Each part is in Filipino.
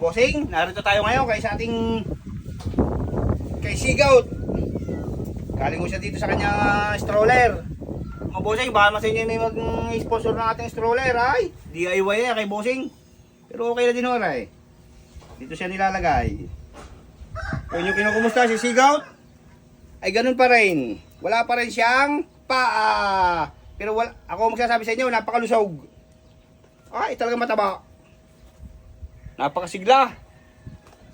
bossing, narito tayo ngayon kay sa ating kay Sigout. Galing ko siya dito sa kanyang stroller. Mga bossing, baka mas inyo may mag-sponsor ng ating stroller, ay. DIY yan kay bossing. Pero okay na din ho, ay. Dito siya nilalagay. Kung yung kinukumusta si Sigout, ay ganun pa rin. Wala pa rin siyang paa. Pero wala, ako magsasabi sa inyo, napakalusog. Ay, talaga mataba. Napakasigla.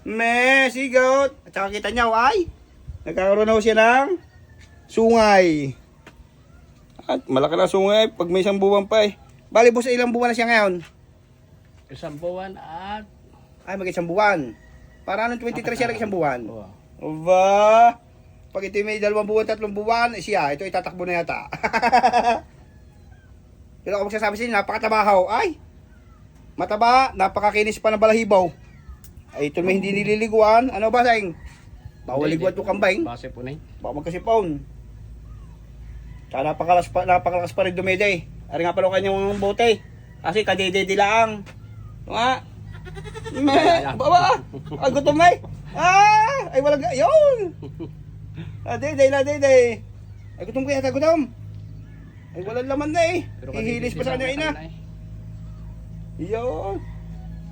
Me, sigot. At saka kita niya, ay, nagkakaroon na siya ng sungay. At malaki na sungay pag may isang buwan pa eh. Bali, boss, ilang buwan na siya ngayon? Isang buwan at... Ay, mag isang buwan. Para nung 23 siya nag isang buwan. Oh, Aba, pag ito may dalawang buwan, tatlong buwan, eh, siya, ito itatakbo na yata. Pero ako magsasabi sa inyo, napakatabahaw. Ay, mataba, napakakinis pa ng balahibaw. Ay, ito may hindi nililiguan. Ano ba, sayang? Bawal liguan ito kambay. Base po na yun. Baka magkasipon. Tsaka napakalakas pa, napakalakas pa rin dumede. Ari nga pala kanyang bote. Kasi kadede lang. Nga. Me, baba. Ay, gutom na eh. Ah, ay walang, yun. Ah, dede. Ay, gutom ko yata, gutom. Ay, walang laman na eh. Hihilis pa sa kanya ina. Yun.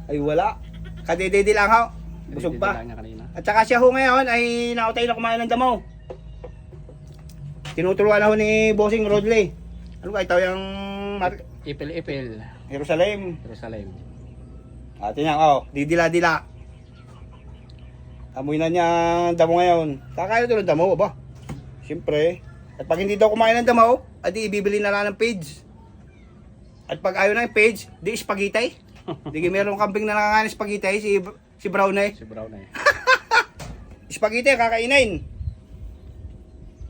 Ay, wala. Kadede lang ha. Busog pa. Niya kanina. At saka siya ho ngayon ay nautay na kumain ng damaw. Tinuturuan na ho ni Bossing Rodley. Ano ba ito yung Ipil-ipil. Jerusalem? Jerusalem. At yan, oh, didila-dila. Amoy na niya ang damo ngayon. Kakain ito ng damo, ba? Siyempre. At pag hindi daw kumain ng damo, adi ibibili na lang ng page. At pag ayaw na yung page, di spaghetti. di meron kambing na ng spaghetti, si, si Brown eh. Si Brown eh. Spaghetti kakainin.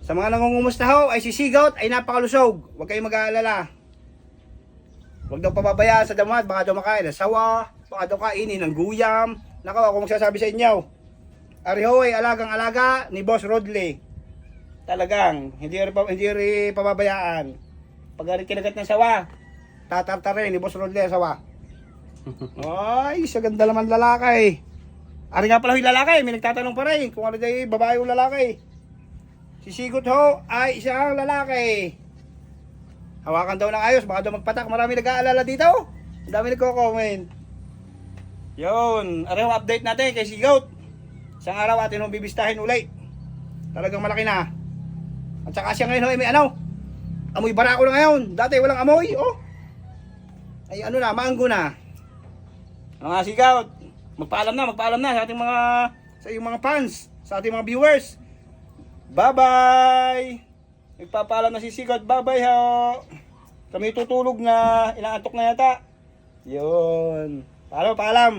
Sa mga nangungumusta ho ay si Sigout ay napakalusog. Huwag kayong mag-aalala. Huwag daw pababayaan sa damat, baka daw makain ng sawa, baka daw kainin ng guyam. Nako, ako magsasabi sa inyo. Ariho ay alagang-alaga ni Boss Rodley. Talagang, hindi rin, hindi rin pababayaan. Pag rin kinagat ng sawa, tatartarin ni Boss Rodley ang sawa. Ay, sa ganda naman lalaki. Ari nga pala yung lalaki, may nagtatanong pa rin kung ano daw babae o lalaki. Si Sigot ho ay isang lalaki. Hawakan daw ng ayos, baka daw magpatak. Marami nag-aalala dito. Ang dami nagko-comment. Yun, ari ho update natin kay Sigot. Isang araw atin ho bibistahin uli. Talagang malaki na. At saka siya ngayon ho ay may ano. Amoy barako na ngayon. Dati walang amoy, oh. Ay ano na, maanggo na. Mga sigout, magpaalam na, magpaalam na sa ating mga sa iyong mga fans, sa ating mga viewers. Bye-bye. Nagpapaalam na si Sigout. Bye-bye ho. Kami tutulog na, inaantok na yata. Yun. Paalam, paalam.